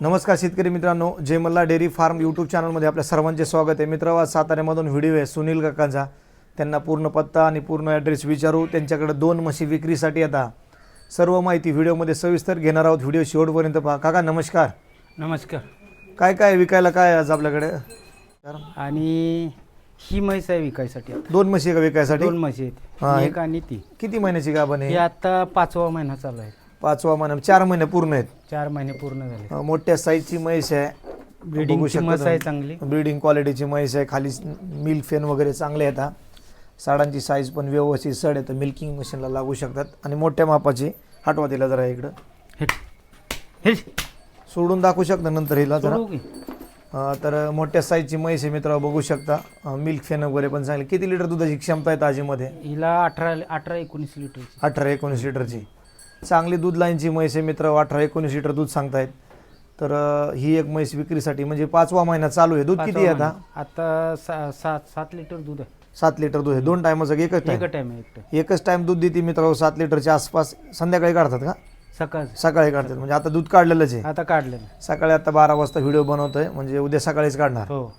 नमस्कार शेतकरी मित्रांनो Jai Malla dairy farm YouTube चॅनलमध्ये आपल्या सर्वांचे स्वागत आहे. मित्र आज साताऱ्यामधून व्हिडिओ आहे सुनील काकांचा. त्यांना पूर्ण पत्ता आणि पूर्ण ॲड्रेस विचारू. त्यांच्याकडे दोन म्हशी विक्रीसाठी आता सर्व माहिती व्हिडिओमध्ये सविस्तर घेणार आहोत. व्हिडिओ शेवटपर्यंत पहा. काका नमस्कार. नमस्कार. काय काय विकायला काय आहे आज आपल्याकडे? आणि ही म्हैस आहे विकायसाठी आता. दोन म्हशी का विकायसाठी? दोन म्हशी आहेत. हे- एक आणि ती. किती महिन्याची गाभण ही आहे आता पाचवा महिना चालू आहे. पाचवा महिना चार महिने पूर्ण आहेत. चार महिने पूर्ण झाले. अं, मोठ्या साईजची म्हैस आहे. ब्रिडिंग शकता आहे तुम्ही. चांगली. ब्रीडिंग क्वालिटीची म्हैस आहे. खाली मिल्क फेन वगैरे चांगले येतात साडांची साईज पण व्यवस्थित सड येतं मिल्किंग मशीनला लागू शकतात. आणि मोठ्या मापाची हटवा दिला जरा इकडं. हे हे सोडून दाखवू शकता नंतर हिला जरा. सोडू की? अं, तर मोठ्या साईजची म्हैस आहे मित्र बघू शकता. मिल्क फेन वगैरे पण चांगली. किती लिटर दुधाची क्षमता आहे ताजीमध्ये? हिला अठरा अठरा एकोणीस लिटरची अठरा एकोणीस लिटरची चांगली दूध लाईनची म्हैस आहे मित्र अठरा एकोणीस लिटर दूध सांगतायत. तर ही एक म्हैस विक्रीसाठी म्हणजे पाचवा महिना चालू आहे. दूध किती आहे आता. आता सा- सात सात लिटर दूध आहे. सात लिटर दूध आहे. दोन टायमाचं एकच टाइम एक टाइम आहे. एकच टाइम दूध देते मित्र सात लिटरच्या आसपास. संध्याकाळी काढतात का? सकाळ सकाळी काढतात. म्हणजे आता दूध काढलेलंच आहे. आता काढलं ना. सकाळी आता बारा वाजता व्हिडिओ बनवतोय. म्हणजे उद्या सकाळीच काढणार. हो.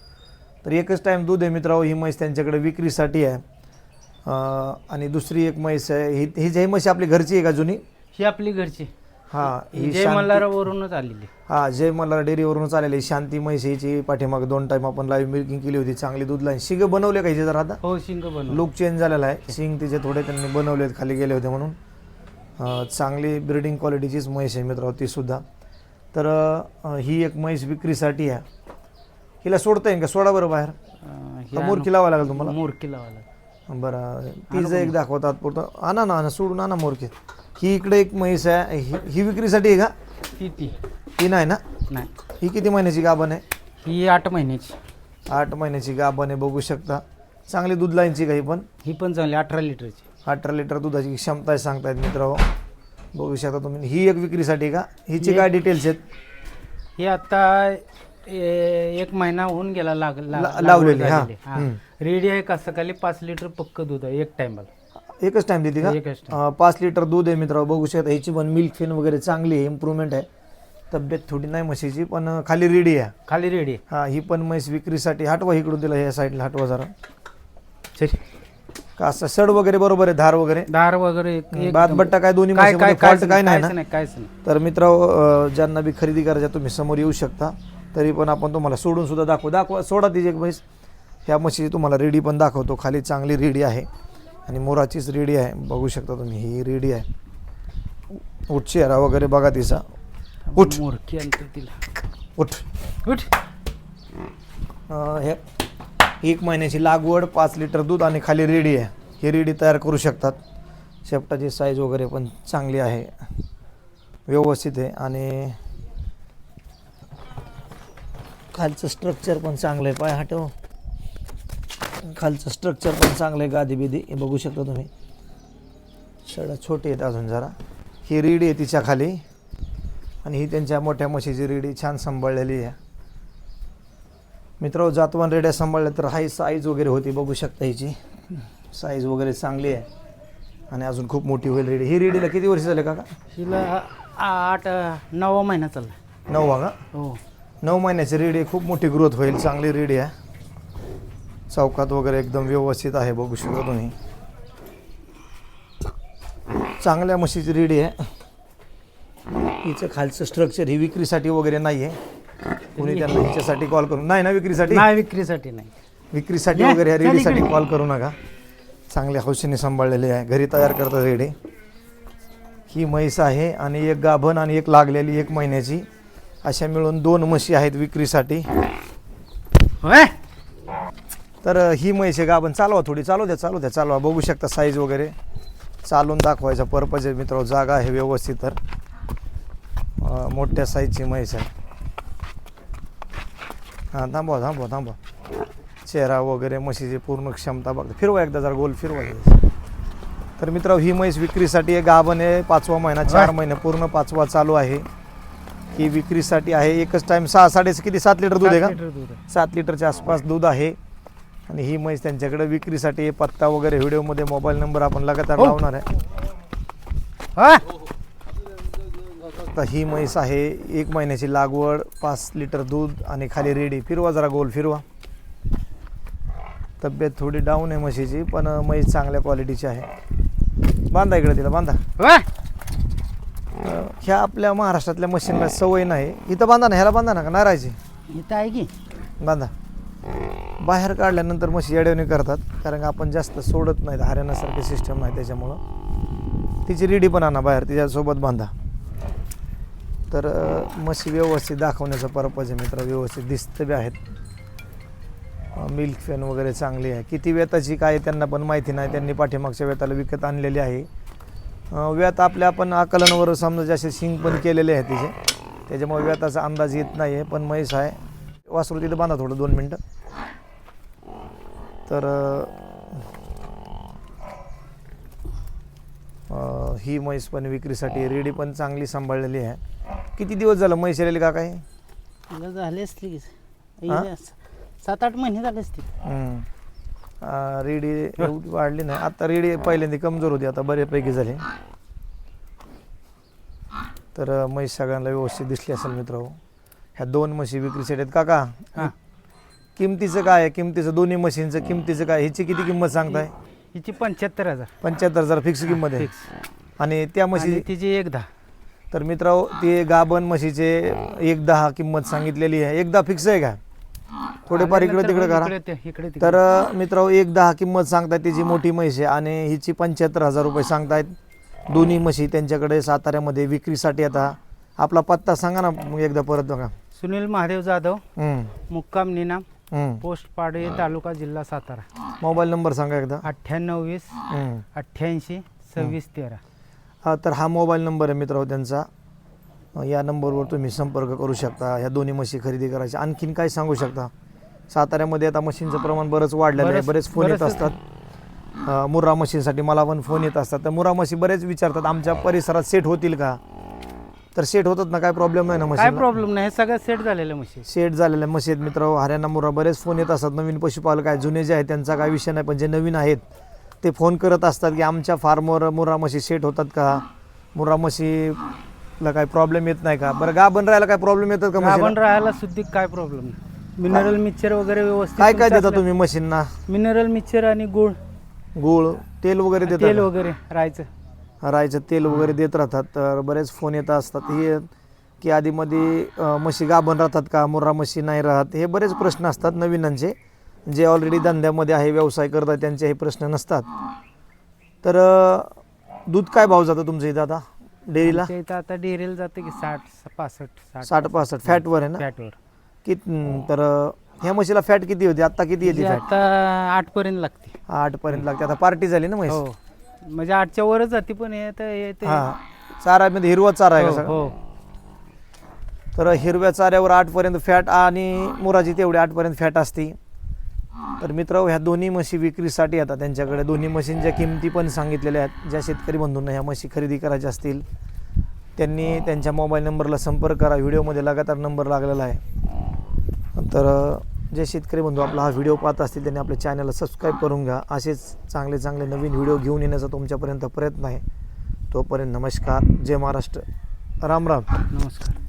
तर एकच टाइम दूध आहे मित्रांनो ही म्हैस त्यांच्याकडे विक्रीसाठी आहे. अं, आणि दुसरी एक म्हैस आहे. ही ही जी म्हैस आपली घरची आहे का जुनी? ही आपली घरची. हा ही जय शांती- मल्हारावरूनच आलेली. हा जय मल्हार डेअरीवरूनच आलेली. शांती म्हैस हिची पाठीमागे दोन टाइम आपण लाईव्ह मिल्किंग केली होती चांगली दूध लाईन शिग बनवले का हिचे जर आता? हो शिंग बनव लुक चेंज झालेला आहे. शिंग तिचे थोडे त्यांनी बनवले आहेत खाली गेले होते म्हणून. अं, चांगली ब्रिडिंग क्वालिटीचीच म्हैस आहे मित्र ती सुद्धा. तर अं, ही एक म्हैस विक्रीसाठी आहे. हिला सोडता येईल का? सोडा बरं बाहेर. का मोरकी लावा लागेल तुम्हाला? मोरकी लावायला बरं तीच एक दाखवतात पुरतं आणा ना आणा सोडून आणा मोरकी. ही इकडे एक म्हैस आहे. ही ही विक्रीसाठी आहे का? ती. ती ही नाही ना? नाही. ही किती महिन्याची गाभण आहे? ही आठ महिन्याची. आठ महिन्याची गाभण आहे बघू शकता. चांगली दूध लाईनची काही पण? ही पण चांगली अठरा लिटरची. अठरा लिटर दुधाची क्षमता आहे सांगतायत मित्र बघू शकता तुम्ही. ही एक विक्रीसाठी का? हिची काय डिटेल्स आहेत? ही आता ए- एक महिना होऊन गेला लाग ला- लावलेली, हा. रेडी आहे का? सकाळी पाच लिटर पक्क दूध आहे एक टायमाला एकच टाइम देते का? एकच time. अं, पाच लिटर दूध आहे मित्र बघू शकता हिची पण मिल्क फेन वगैरे चांगली आहे इम्प्रूव्हमेंट आहे. तब्येत थोडी नाही म्हशीची पण अं, खाली रेडी आहे. खाली रेडी हा ही पण म्हैस विक्रीसाठी हटवा इकडून तिला या साईडला हटवा जरा. का असं सड वगैरे बरोबर आहे धार वगैरे? दार वगैरे एक- बात बट्टा काय दोन्ही काय काय म्हशीमध्ये काहीच fault काय नाही ना? नाही तर मित्र ज्यांना बी खरेदी करायच्या तुम्ही समोर येऊ शकता. तरी पण आपण तुम्हाला सोडून सुद्धा दाखवू. दाखवा सोडा तिची एक म्हैस. ह्या म्हशीची तुम्हाला रेडी पण दाखवतो. खाली चांगली रेडी आहे. आणि मोराचीच रेडी आहे. बघू शकता तुम्ही ही रेडी आहे. उठ चेहरा वगैरे बघा तिचा. उठ. मोरकी आणतो तिला. उठ. उठ. हे एक महिन्याची लागवड पाच लिटर दूध आणि खाली रेडी आहे. ही रेडी तयार करू शकतात. शेपटाची साईज वगैरे पण चांगली आहे. व्यवस्थित आहे आणि खालचं स्ट्रक्चर पण चांगलं आहे. पाय हटव. खालचं स्ट्रक्चर पण चांगलं आहे गादी बिदी. हे बघू शकता तुम्ही. सडा छोटे आहेत अजून जरा. ही रेडी आहे तिच्या खाली. आणि ही त्यांच्या मोठ्या म्हशीची रेडी छान सांभाळलेली आहे. मित्र जातवान रेड्या सांभाळल्या तर हाय साईज वगैरे होती. बघू शकता हिची. साईज वगैरे चांगली आहे. आणि अजून खूप मोठी होईल रेडी ही रेडीला किती वर्ष झाले काका? हिला आठ नववा महिना चालला. नऊ का? हो. नऊ महिन्याची रेडी खूप मोठी ग्रोथ होईल. चांगली रेडी आहे. चौकात वगैरे एकदम व्यवस्थित आहे बघू शकता तुम्ही. चांगल्या म्हशीची रेडी आहे. हिचं खालचं स्ट्रक्चर ही विक्रीसाठी वगैरे नाही आहे कोणी त्यांना हिच्यासाठी कॉल करून नाही ना विक्रीसाठी? नाही विक्रीसाठी नाही. विक्रीसाठी वगैरे ह्या रेडीसाठी. कॉल करू नका. चांगल्या हौशीने सांभाळलेली आहे. घरी तयार करतात रेडी. ही म्हैस आहे आणि एक गाभण आणि एक लागलेली एक महिन्याची. अशा मिळून दोन म्हशी आहेत विक्रीसाठी. तर ही म्हैस आहे गाभण चालवा थोडी. चालू द्या चालू द्या. चालवा. बघू शकता साईज वगैरे. चालून दाखवायचा पर्पज आहे मित्र जागा आहे व्यवस्थित तर. मोठ्या साईजची म्हैस आहे. हां थांबवा थांबवा थांबवा. चेहरा वगैरे म्हशीची पूर्ण क्षमता बघा. फिरवा एकदा जरा गोल फिरवा. तर मित्र ही म्हैस विक्रीसाठी आहे गाभण आहे. पाचवा महिना चार महिने पूर्ण पाचवा चालू आहे. ही विक्रीसाठी आहे. एकच टाइम सहा साडे किती? सात लिटर दूध आहे का. सात लिटरच्या आसपास दूध आहे. आणि ही म्हैस त्यांच्याकडे विक्रीसाठी. पत्ता वगैरे व्हिडिओमध्ये मोबाईल नंबर आपण लगातार हो. लावणार आहे. होय शकता ही म्हैस आहे. एक महिन्याची लागवड पाच लिटर दूध आणि खाली रेडी. फिरवा जरा गोल फिरवा. तब्येत थोडी डाऊन आहे म्हशीची पण म्हैस चांगल्या क्वालिटीची आहे. बांधा इकडे तिला बांधा. ह्या आपल्या महाराष्ट्रातल्या मशीनला सवय नाही. इथं बांधा ना ह्याला बांधा ना का नारायची इथं आहे की? बांधा. बाहेर काढल्यानंतर म्हशी येडवणी करतात कारण का आपण जास्त सोडत नाहीत हरियाणासारखी सिस्टम नाही त्याच्यामुळं. तिची रेडी पण आणा बाहेर तिच्यासोबत बांधा. तर म्हशी व्यवस्थित दाखवण्याचा पर्पज आहे मित्र व्यवस्थित दिसतं बी आहेत. मिल्क फॅन वगैरे चांगली आहे. किती वेताची काय आहे त्यांना पण माहिती नाही त्यांनी पाठीमागच्या वेताला विकत आणलेली आहे. व्यात आपल्या आपण आकलनावर समजा जसे शिंग पण केलेले आहे तिचे त्याच्यामुळे व्याताचा अंदाज येत नाही आहे पण म्हैस आहे. वासरू तिथं बांधा थोडं दोन मिनटं. तर ही म्हैस पण विक्रीसाठी रेडी पण चांगली सांभाळलेली आहे. किती दिवस झालं म्हैस आलेली का काय तिला झाली की हा? इथे सात आठ महिने झाले असतील. हम्म. अं, रेडी एवढी वाढली नाही. आता रेडी पहिल्यांदा कमजोर होती आता बऱ्यापैकी झाली. तर म्हैस सगळ्यांना व्यवस्थित दिसली असेल मित्र ह्या दोन म्हशी विक्रीसाठी आहेत. काका किमतीचं काय आहे? किमतीचं दोन्ही मशीनचं किमतीचं काय? हिची किती किंमत सांगताय? हिची पंच्याहत्तर हजार. पंच्याहत्तर हजार फिक्स किंमत आहे. फिक्स आणि त्या आणि म्हशी तिची एक दहा. तर मित्र ते गाभण म्हशीचे एक दहा किंमत सांगितलेली आहे. एकदा फिक्स आहे का? थोडेफार इकडे तिकडे करा. इकडे ते- इकडे तर तिकडे. मित्र एक दहा किंमत सांगतायत तिची मोठी म्हैस आहे आणि हिची पंच्याहत्तर हजार रुपये सांगतायत. दोन्ही म्हशी त्यांच्याकडे साताऱ्यामध्ये विक्रीसाठी आता. आपला पत्ता सांगा ना मग एकदा परत बघा. सुनील महादेव जाधव हम्म, मुक्काम निनाम. हम्म. पोस्ट पाडवे तालुका जिल्हा सातारा. मोबाईल नंबर सांगा एकदा. अठ्ठ्याण्णव वीस हम्म. अठ्ठ्याऐंशी सव्वीस तेरा. हा तर हा मोबाईल नंबर आहे मित्र त्यांचा. अ, या नंबरवर तुम्ही संपर्क करू शकता. ह्या दोन्ही म्हशी खरेदी करायच्या. आणखीन काय सांगू शकता? साताऱ्यामध्ये आता मशीनचं प्रमाण बरंच वाढलेलं आहे. बरंच- बरेच फोन येत बरंच असतात. अ, मुर्रा मशीनसाठी मला पण फोन येत असतात. तर मुर्रा मशी बरेच विचारतात आमच्या परिसरात सेट होतील का? तर सेट होतात ना काय प्रॉब्लेम नाही ना काय मशीन प्रॉब्लेम नाही हे सगळं सेट झालेलं म्हशी सेट झालेल्या आहेत मित्र हरियाणा मुर्रा बरेच फोन येत असतात. नवीन पशुपालक आहेत जुने जे आहेत त्यांचा काय विषय नाही पण जे नवीन आहेत ते फोन करत असतात की आमच्या फार्मवर मुर्रा म्हशी सेट होतात का? मुर्रा म्हशीला काय प्रॉब्लेम येत नाही का? बरं गाभण राहायला काय प्रॉब्लेम येतात का म्हशीला? राहायला सुद्धा काय प्रॉब्लेम नाही. मिनरल मिक्सचर वगैरे व्यवस्थित काय काय देता तुम्ही मशीनना? मिनरल मिक्सचर आणि गुळ. गुळ तेल वगैरे तेल देतात वगैरे राहायचं. राहायचं तेल वगैरे देत राहतात. तर बरेच फोन येत असतात. हे की आधीमध्ये म्हशी गाभण राहतात का? मुर्रा म्हशी नाही राहत. हे बरेच प्रश्न असतात नवीनांचे. जे ऑलरेडी धंद्यामध्ये आहे व्यवसाय करतात त्यांचे हे प्रश्न नसतात. तर दूध काय भाव जातं तुमचं इथं आता? डेअरीला? इथं आता डेअरीला जाते की साठ पासष्ट साठ. पासष्ट. फॅटवर आहे ना? फॅटवर. कि तर अं, ह्या म्हशीला फॅट किती होती? आता किती येते फॅट? आता आठ पर्यंत लागते. आठ पर्यंत लागते. आता पार्टी झाली ना म्हैस? हो. म्हणजे आठच्या वरच जाते पण हे तर हे ते- हा. चारा मध्ये हिरवा चारा आहे का हो, सगळा? हो. तर हिरव्या चाऱ्यावर आठपर्यंत फॅट आणि मुराची तेवढी आठपर्यंत फॅट असते. तर मित्र ह्या दोन्ही म्हशी विक्रीसाठी येतात त्यांच्याकडे. दोन्ही म्हशींच्या किमती पण सांगितलेल्या आहेत. ज्या शेतकरी बंधूंना ह्या म्हशी खरेदी करायच्या असतील त्यांनी त्यांच्या मोबाईल नंबरला संपर्क करा. व्हिडिओमध्ये लगातार नंबर लागलेला आहे. तर जे शेतकरी बंधू आपला हा व्हिडिओ पाहत असतील त्यांनी आपल्या चॅनलला सबस्क्राईब करून घ्या. असेच चांगले चांगले नवीन व्हिडिओ घेऊन येण्याचा तुमच्यापर्यंत प्रयत्न आहे. तोपर्यंत नमस्कार. जय महाराष्ट्र. राम राम. नमस्कार.